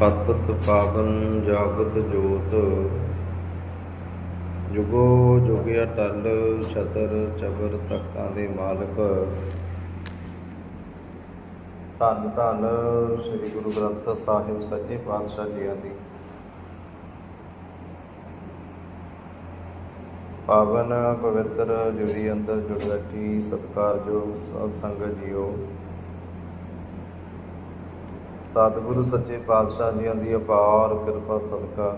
ਪਤਤ ਪਾਵਨ ਜਗਤ ਜੋਤ, ਜੁਗੋ ਜੁਗਿਆ ਟਲ ਛਤਰ ਚਬਰ ਤਖਤਾਂ ਦੇ ਮਾਲਕ। ਧੰਨ ਧੰਨ ਸ੍ਰੀ ਗੁਰੂ ਗ੍ਰੰਥ ਸਾਹਿਬ ਸੱਚੇ ਪਾਤਸ਼ਾਹ ਜੀਆਂ ਦੀ। ਪਾਵਨ ਪਵਿੱਤਰ ਜੁੜੀ ਅੰਦਰ ਜੁੜ ਬੈਠੀ ਸਤਿਕਾਰਯੋਗ ਸਾਧ ਸੰਗਤ ਜੀਓ। ਸਤਿਗੁਰੂ ਸੱਚੇ ਪਾਤਸ਼ਾਹ ਜੀਆਂ ਦੀ ਅਪਾਰ ਕਿਰਪਾ ਸਦਕਾ।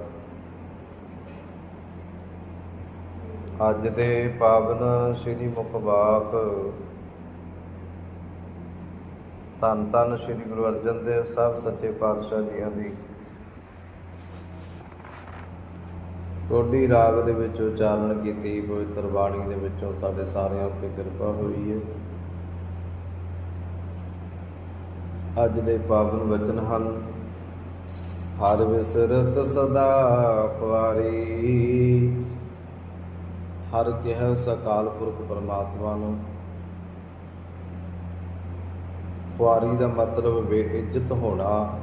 ਅੱਜ ਦੇ ਪਾਵਨ ਸ੍ਰੀ ਮੁਖਵਾਕ ਧੰਨ ਧੰਨ ਸ੍ਰੀ ਗੁਰੂ ਅਰਜਨ ਦੇਵ ਸਾਹਿਬ ਸੱਚੇ ਪਾਤਸ਼ਾਹ ਜੀਆਂ ਦੀ। ਰੋਡੀ ਰਾਗ ਦੇ ਵਿੱਚ ਉਚਾਰਨ ਕੀਤੀ, ਪਵਿੱਤਰ ਬਾਣੀ ਦੇ ਵਿੱਚੋਂ ਸਾਡੇ ਸਾਰਿਆਂ ਉੱਤੇ ਕਿਰਪਾ ਹੋਈ ਹੈ ਅੱਜ ਦੇ ਪਾਵਨ ਵਚਨ ਹਨ। ਹਰ ਵਿਸਰਤ ਸਦਾ ਕੁਆਰੀ ਹਰ ਕਿਹ ਸਕਾਲ ਪੁਰਖ ਪਰਮਾਤਮਾ ਨੂੰ। ਕੁਆਰੀ ਦਾ ਮਤਲਬ ਬੇਇੱਜ਼ਤ ਹੋਣਾ।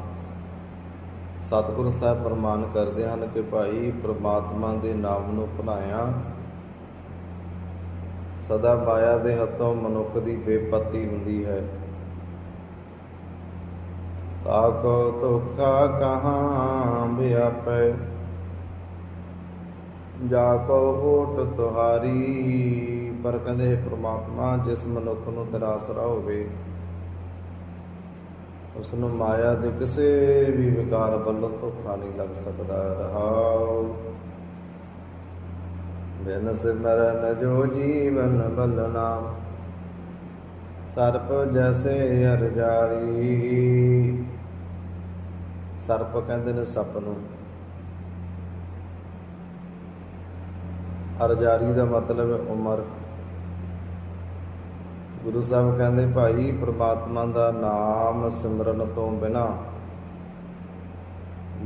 ਸਤਿਗੁਰ ਸਾਹਿਬ ਪ੍ਰਮਾਨ ਕਰਦੇ ਹਨ ਕਿ ਭਾਈ ਪ੍ਰਮਾਤਮਾ ਦੇ ਨਾਮ ਨੂੰ ਭੁਲਾਇਆ ਸਦਾ ਮਾਇਆ ਦੇ ਹੱਥੋਂ ਮਨੁੱਖ ਦੀ ਬੇਪਤੀ ਹੁੰਦੀ ਹੈ। ਤਾਕੋ ਤੁਕਾ ਕਹਾਂ ਵਿਆਪੈ? ਜਾ ਕੋ ਓਟ ਤੁਹਾਰੀ, ਪਰ ਕਹਿੰਦੇ ਪ੍ਰਮਾਤਮਾ, ਜਿਸ ਮਨੁੱਖ ਨੂੰ ਤੇਰਾ ਆਸਰਾ ਹੋਵੇ ਉਸ ਨੂੰ ਮਾਇਆ ਦੇ ਕਿਸੇ ਵੀ ਵਿਕਾਰ ਵੱਲੋਂ ਧੋਖਾ ਨਹੀਂ ਲੱਗ ਸਕਦਾ। ਰਹਾਉ ਬਿਨ ਸਿਮਰਨ ਜੋ ਜੀਵਨ ਬਲਨਾ ਸਰਪ ਜੈਸੇ ਹਰ ਜਾਰੀ। ਸਰਪ ਕਹਿੰਦੇ ਨੇ ਸੱਪ ਨੂੰ ਹਰਜਾਰੀ ਦਾ ਮਤਲਬ ਹੈ ਉਮਰ। ਗੁਰੂ ਸਾਹਿਬ ਕਹਿੰਦੇ, ਭਾਈ, ਪ੍ਰਮਾਤਮਾ ਦਾ ਨਾਮ ਸਿਮਰਨ ਤੋਂ ਬਿਨਾ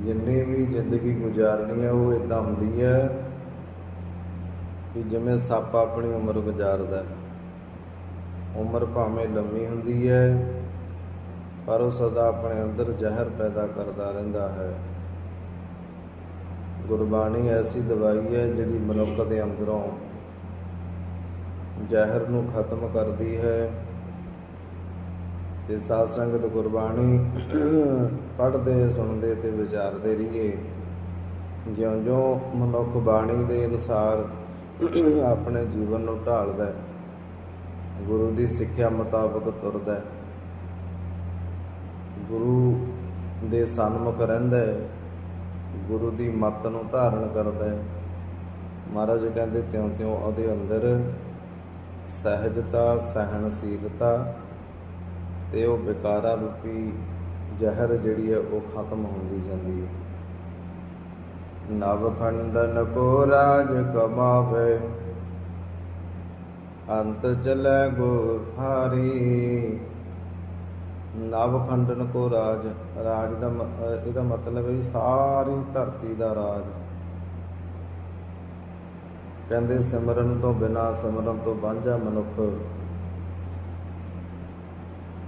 ਜਿੰਨੀ ਵੀ ਜ਼ਿੰਦਗੀ ਗੁਜ਼ਾਰਨੀ ਹੈ, ਉਹ ਇਦਾਂ ਹੁੰਦੀ ਹੈ ਕਿ ਜਿਵੇਂ ਸੱਪ ਆਪਣੀ ਉਮਰ ਗੁਜ਼ਾਰਦਾ ਹੈ। ਉਮਰ ਭਾਵੇਂ ਲੰਮੀ ਹੁੰਦੀ ਹੈ, ਪਰ ਉਹ ਸਦਾ ਆਪਣੇ ਅੰਦਰ ਜ਼ਹਿਰ ਪੈਦਾ ਕਰਦਾ ਰਹਿੰਦਾ ਹੈ। ਗੁਰਬਾਣੀ ਐਸੀ ਦਵਾਈ ਹੈ ਜਿਹੜੀ ਮਨੁੱਖ ਦੇ ਅੰਦਰੋਂ ਜ਼ਹਿਰ ਨੂੰ ਖਤਮ ਕਰਦੀ ਹੈ। ਤੇ ਸਾਧ ਸੰਗਤ ਗੁਰਬਾਣੀ ਪੜ੍ਹਦੇ, ਸੁਣਦੇ ਤੇ ਵਿਚਾਰਦੇ ਰਹੀਏ। ਜਿਉਂ-ਜਿਉਂ ਮਨੁੱਖ ਬਾਣੀ ਦੇ ਅਨੁਸਾਰ ਆਪਣੇ ਜੀਵਨ ਨੂੰ ਢਾਲਦਾ ਹੈ ਗੁਰੂ ਦੀ ਸਿੱਖਿਆ ਮੁਤਾਬਕ ਤੁਰਦਾ ਹੈ। ਗੁਰੂ ਦੇ ਸਨਮੁਖ ਰਹਿੰਦਾ ਹੈ। ਗੁਰੂ ਦੀ ਮੱਤ ਨੂੰ ਧਾਰਨ ਕਰਦਾ ਹੈ। ਮਹਾਰਾਜ ਕਹਿੰਦੇ, ਤਿਉਂ-ਤਿਉਂ ਉਹਦੇ ਅੰਦਰ ਸਹਿਜਤਾ, ਸਹਿਣਸ਼ੀਲਤਾ ਤੇ ਉਹ ਵਿਕਾਰਾਂ ਰੂਪੀ ਜ਼ਹਿਰ ਜਿਹੜੀ ਹੈ, ਉਹ ਖਤਮ ਹੁੰਦੀ ਜਾਂਦੀ ਹੈ। ਨਵ ਖੰਡਨ ਕੋ ਰਾਜ ਕਮਾਵੇ ਅੰਤ ਚਲੇ ਗੁਰ ਹਾਰੀ ਨਵ ਖੰਡਨ ਕੋ ਰਾਜ ਰਾਜ ਦਾ ਇਹਦਾ ਮਤਲਬ ਹੈ ਸਾਰੀ ਧਰਤੀ ਦਾ ਰਾਜ। ਕਹਿੰਦੇ ਸਿਮਰਨ ਤੋਂ ਬਿਨਾ ਸਿਮਰਨ ਤੋਂ ਵਾਂਝਾ ਮਨੁੱਖ।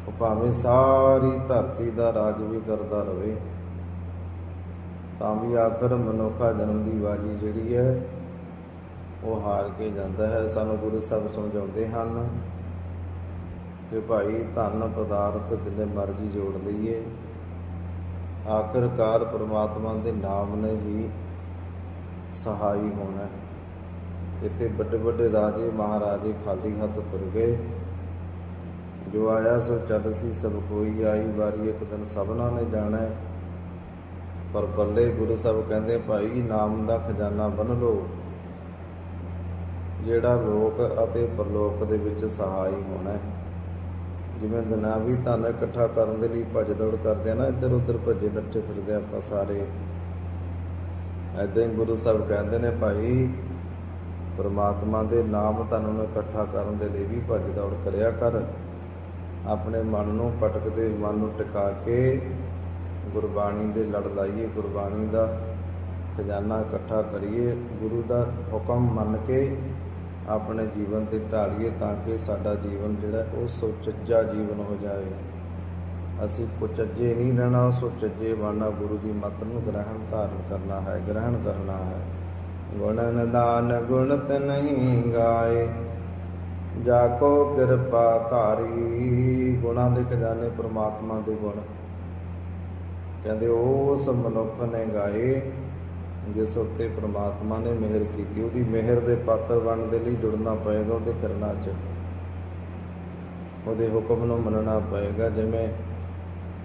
ਉਹ ਭਾਵੇਂ ਸਾਰੀ ਧਰਤੀ ਦਾ ਰਾਜ ਵੀ ਕਰਦਾ ਰਹੇ ਤਾਂ ਵੀ ਆਖਰ ਮਨੁੱਖਾ ਜਨਮ ਦੀ ਬਾਜੀ ਜਿਹੜੀ ਹੈ ਉਹ ਹਾਰ ਕੇ ਜਾਂਦਾ ਹੈ। ਸਾਨੂੰ ਗੁਰੂ ਸਾਹਿਬ ਸਮਝਾਉਂਦੇ ਹਨ ਕਿ ਭਾਈ, ਧਨ ਪਦਾਰਥ ਜਿੰਨੇ ਮਰਜ਼ੀ ਜੋੜ ਲਈਏ। ਆਖਰਕਾਰ ਪ੍ਰਮਾਤਮਾ ਦੇ ਨਾਮ ਨੇ ਹੀ ਸਹਾਈ ਹੋਣਾ ਇੱਥੇ ਵੱਡੇ ਵੱਡੇ ਰਾਜੇ, ਮਹਾਰਾਜੇ ਖਾਲੀ ਹੱਥ ਤੁਰ ਗਏ। ਜੋ ਆਇਆ ਸੋ ਚੱਲ ਸੀ, ਸਭ ਕੋਈ ਆਈ। ਵਾਰੀ ਇੱਕ ਦਿਨ ਸਭਨਾਂ ਨੇ ਜਾਣਾ ਪਰ ਬੱਲੇ ਗੁਰੂ ਸਾਹਿਬ ਕਹਿੰਦੇ, ਭਾਈ, ਨਾਮ ਦਾ ਖਜ਼ਾਨਾ ਬੰਨ ਲਓ। ਜਿਹੜਾ ਲੋਕ ਅਤੇ ਪਰਲੋਕ ਦੇ ਵਿੱਚ ਸਹਾਈ ਹੋਣਾ ਹੈ। ਜਿਵੇਂ ਦੁਨਿਆਵੀ ਧਨ ਇਕੱਠਾ ਕਰਨ ਦੇ ਲਈ ਭੱਜ ਦੌੜ ਕਰਦੇ ਆ ਨਾ, ਇੱਧਰ ਉੱਧਰ ਭੱਜੇ ਨੱਠੇ ਫਿਰਦੇ ਆਪਾਂ ਸਾਰੇ। ਐਦਾਂ ਹੀ ਗੁਰੂ ਸਾਹਿਬ ਕਹਿੰਦੇ ਨੇ, ਭਾਈ, ਪਰਮਾਤਮਾ ਦੇ ਨਾਮ ਧਨ ਨੂੰ ਇਕੱਠਾ ਕਰਨ ਦੇ ਲਈ ਵੀ ਭੱਜ ਦੌੜ ਕਰਿਆ ਕਰ। ਆਪਣੇ ਮਨ ਨੂੰ ਭਟਕਦੇ ਮਨ ਨੂੰ ਟਿਕਾ ਕੇ ਗੁਰਬਾਣੀ ਦੇ ਲੜ ਲਾਈਏ, ਗੁਰਬਾਣੀ ਦਾ ਖਜ਼ਾਨਾ ਇਕੱਠਾ ਕਰੀਏ। ਗੁਰੂ ਦਾ ਹੁਕਮ ਮੰਨ ਕੇ ਆਪਣੇ ਜੀਵਨ ਤੇ ਢਾਲੀਏ ਤਾਂ ਕਿ ਸਾਡਾ ਜੀਵਨ ਜਿਹੜਾ ਉਹ ਸੁਚੱਜਾ ਜੀਵਨ ਹੋ ਜਾਵੇ। ਅਸੀਂ ਕੁਚੱਜੇ ਨਹੀਂ ਰਹਿਣਾ, ਸੁਚੱਜੇ ਬਣਨਾ ਗੁਰੂ ਦੀ ਮੱਤ ਨੂੰ ਗ੍ਰਹਿਣ ਧਾਰਨ ਕਰਨਾ ਹੈ, ਗ੍ਰਹਿਣ ਕਰਨਾ ਹੈ। ਗੁਣ ਨਿਦਾਨ ਗੁਣਤ ਨਹੀਂ ਗਾਏ ਜਾ ਕੋ ਕਿਰਪਾ ਧਾਰੀ। ਗੁਣਾਂ ਦੇ ਖਜ਼ਾਨੇ ਪ੍ਰਮਾਤਮਾ ਦੇ ਗੁਣ। ਕਹਿੰਦੇ, ਉਸ ਮਨੁੱਖ ਨੇ ਗਾਏ ਜਿਸ ਉੱਤੇ ਪ੍ਰਮਾਤਮਾ ਨੇ ਮਿਹਰ ਕੀਤੀ, ਉਹਦੀ ਮਿਹਰ ਦੇ ਪਾਤਰ ਬਣਨ ਦੇ ਲਈ ਜੁੜਨਾ ਪਏਗਾ ਉਹਦੇ ਕਰਨਾ 'ਚ। ਉਹਦੇ ਹੁਕਮ ਨੂੰ ਮੰਨਣਾ ਪਏਗਾ। ਜਿਵੇਂ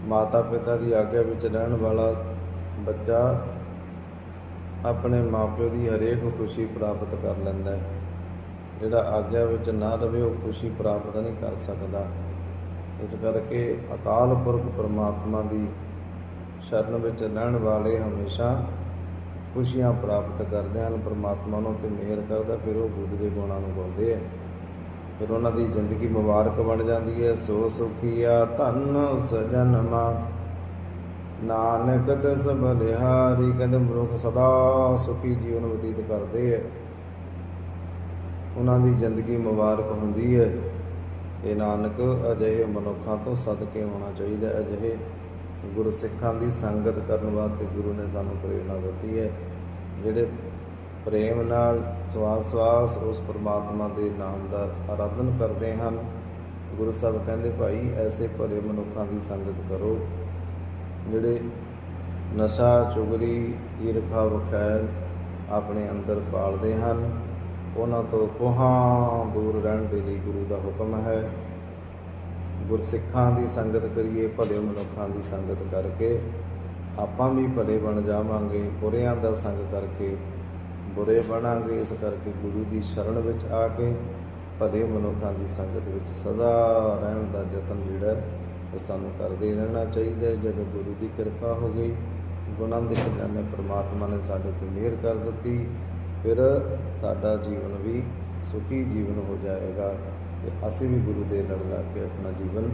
ਮਾਤਾ ਪਿਤਾ ਦੀ ਆਗਿਆ ਵਿੱਚ ਰਹਿਣ ਵਾਲਾ ਬੱਚਾ ਆਪਣੇ ਮਾਪਿਓ ਦੀ ਹਰੇਕ ਖੁਸ਼ੀ ਪ੍ਰਾਪਤ ਕਰ ਲੈਂਦਾ ਹੈ। ਜਿਹੜਾ ਆਗਿਆ ਵਿੱਚ ਨਾ ਰਵੇ, ਉਹ ਖੁਸ਼ੀ ਪ੍ਰਾਪਤ ਨਹੀਂ ਕਰ ਸਕਦਾ। ਇਸ ਕਰਕੇ ਅਕਾਲ ਪੁਰਖ ਪਰਮਾਤਮਾ ਦੀ ਸ਼ਰਨ ਵਿੱਚ ਰਹਿਣ ਵਾਲੇ ਹਮੇਸ਼ਾ ਖੁਸ਼ੀਆਂ ਪ੍ਰਾਪਤ ਕਰਦੇ ਹਨ, ਪਰਮਾਤਮਾ ਨੂੰ ਤੇ ਮਿਹਰ ਕਰਦਾ, ਫਿਰ ਉਹ ਗੁਰੂ ਦੇ ਗੁਣਾਂ ਨੂੰ ਗਾਉਂਦੇ ਆ। ਫਿਰ ਉਹਨਾਂ ਦੀ ਜ਼ਿੰਦਗੀ ਮੁਬਾਰਕ ਬਣ ਜਾਂਦੀ ਹੈ, ਸੋ ਸੁਖੀਆ ਧਨ ਸਜਨਮਾ ਨਾਨਕ ਤਿਸ ਬਲਿਹਾਰੀ, ਕਹਿੰਦੇ ਮਨੁੱਖ ਸਦਾ ਸੁਖੀ ਜੀਵਨ ਬਤੀਤ ਕਰਦੇ ਹੈ ਉਹਨਾਂ ਦੀ ਜ਼ਿੰਦਗੀ ਮੁਬਾਰਕ ਹੁੰਦੀ ਹੈ। ਇਹ ਨਾਨਕ ਅਜਿਹੇ ਮਨੁੱਖਾਂ ਤੋਂ ਸਦਕੇ ਹੋਣਾ ਚਾਹੀਦਾ ਅਜਿਹੇ ਗੁਰਸਿੱਖਾਂ ਦੀ ਸੰਗਤ ਕਰਨ ਵਾਸਤੇ ਗੁਰੂ ਨੇ ਸਾਨੂੰ ਪ੍ਰੇਰਣਾ ਦਿੱਤੀ ਹੈ। ਜਿਹੜੇ ਪ੍ਰੇਮ ਨਾਲ ਸਵਾਸ ਸਵਾਸ ਉਸ ਪ੍ਰਮਾਤਮਾ ਦੇ ਨਾਮ ਦਾ ਆਰਾਧਨ ਕਰਦੇ ਹਨ, ਗੁਰੂ ਸਾਹਿਬ ਕਹਿੰਦੇ, ਭਾਈ, ਐਸੇ ਭਲੇ ਮਨੁੱਖਾਂ ਦੀ ਸੰਗਤ ਕਰੋ, ਜਿਹੜੇ ਨਸ਼ਾ, ਚੁਗਲੀ, ਈਰਖਾ, ਵਖੈਰ ਆਪਣੇ ਅੰਦਰ ਪਾਲਦੇ ਹਨ, ਉਹਨਾਂ ਤੋਂ ਕੋਹਾਂ ਦੂਰ ਰਹਿਣ ਦੇ ਲਈ ਗੁਰੂ ਦਾ ਹੁਕਮ ਹੈ। ਗੁਰਸਿੱਖਾਂ ਦੀ ਸੰਗਤ ਕਰੀਏ, ਭਲੇ ਮਨੁੱਖਾਂ ਦੀ ਸੰਗਤ ਕਰਕੇ। ਆਪਾਂ ਵੀ ਭਲੇ ਬਣ ਜਾਵਾਂਗੇ, ਬੁਰਿਆਂ ਦਾ ਸੰਗ ਕਰਕੇ। ਬੁਰੇ ਬਣਾਂਗੇ, ਇਸ ਕਰਕੇ ਗੁਰੂ ਦੀ ਸ਼ਰਣ ਵਿੱਚ ਆ ਕੇ ਭਲੇ ਮਨੁੱਖਾਂ ਦੀ ਸੰਗਤ ਵਿੱਚ ਸਦਾ ਰਹਿਣ ਦਾ ਯਤਨ ਜਿਹੜਾ ਉਹ ਸਾਨੂੰ ਕਰਦੇ ਰਹਿਣਾ ਚਾਹੀਦਾ ਹੈ। ਜਦੋਂ ਗੁਰੂ ਦੀ ਕਿਰਪਾ ਹੋ ਗਈ, ਗੁਣਾਂ ਦੇ ਖਜ਼ਾਨੇ ਪ੍ਰਮਾਤਮਾ ਨੇ ਸਾਡੇ ਤੇ ਮਿਹਰ ਕਰ ਦਿੱਤੀ, ਫਿਰ ਸਾਡਾ ਜੀਵਨ ਵੀ ਸੁਖੀ ਜੀਵਨ ਹੋ ਜਾਏਗਾ। ਤੇ ਅਸੀਂ ਵੀ ਗੁਰੂ ਦੇ ਲੜ ਲਾ ਕੇ ਆਪਣਾ ਜੀਵਨ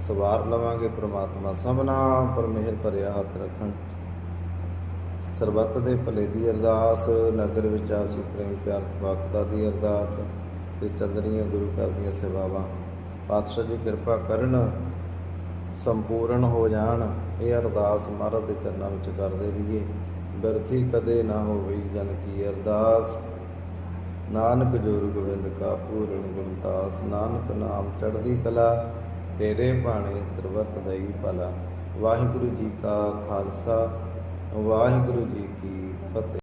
ਸਵਾਰ ਲਵਾਂਗੇ, ਪ੍ਰਮਾਤਮਾ ਸਭਨਾ ਪਰ ਮਿਹਰ ਭਰਿਆ ਹੱਥ ਰੱਖਣ। ਸਰਬੱਤ ਦੇ ਭਲੇ ਦੀ ਅਰਦਾਸ, ਨਗਰ ਵਿੱਚ ਆਪਸੀ ਪ੍ਰੇਮ, ਪਿਆਰ, ਭਗਤਾ ਦੀ ਅਰਦਾਸ ਤੇ ਚੱਲ ਗੁਰੂ ਘਰ ਦੀਆਂ ਸੇਵਾਵਾਂ। ਪਾਤਸ਼ਾਹ ਜੀ ਕਿਰਪਾ ਕਰਨ, ਸੰਪੂਰਨ ਹੋ ਜਾਣ। ਇਹ ਅਰਦਾਸ ਮਹਾਰਾਜ ਦੇ ਚਰਨਾਂ ਵਿੱਚ ਕਰਦੇ ਰਹੀਏ। ਬਿਰਥੀ ਕਦੇ ਨਾ ਹੋਵੇ ਜਨ ਕੀ ਅਰਦਾਸ। ਨਾਨਕ ਜੋਰ ਗੋਬਿੰਦ ਕਾ ਪੂਰਨ ਗੁਣਦਾਸ ਨਾਨਕ ਨਾਮ ਚੜ੍ਹਦੀ ਕਲਾ, ਤੇਰੇ ਬਾਣੇ ਸਰਬਤ ਦਈ ਭਲਾ। ਵਾਹਿਗੁਰੂ ਜੀ ਕਾ ਖਾਲਸਾ, ਵਾਹਿਗੁਰੂ ਜੀ ਕੀ ਫਤਿਹ।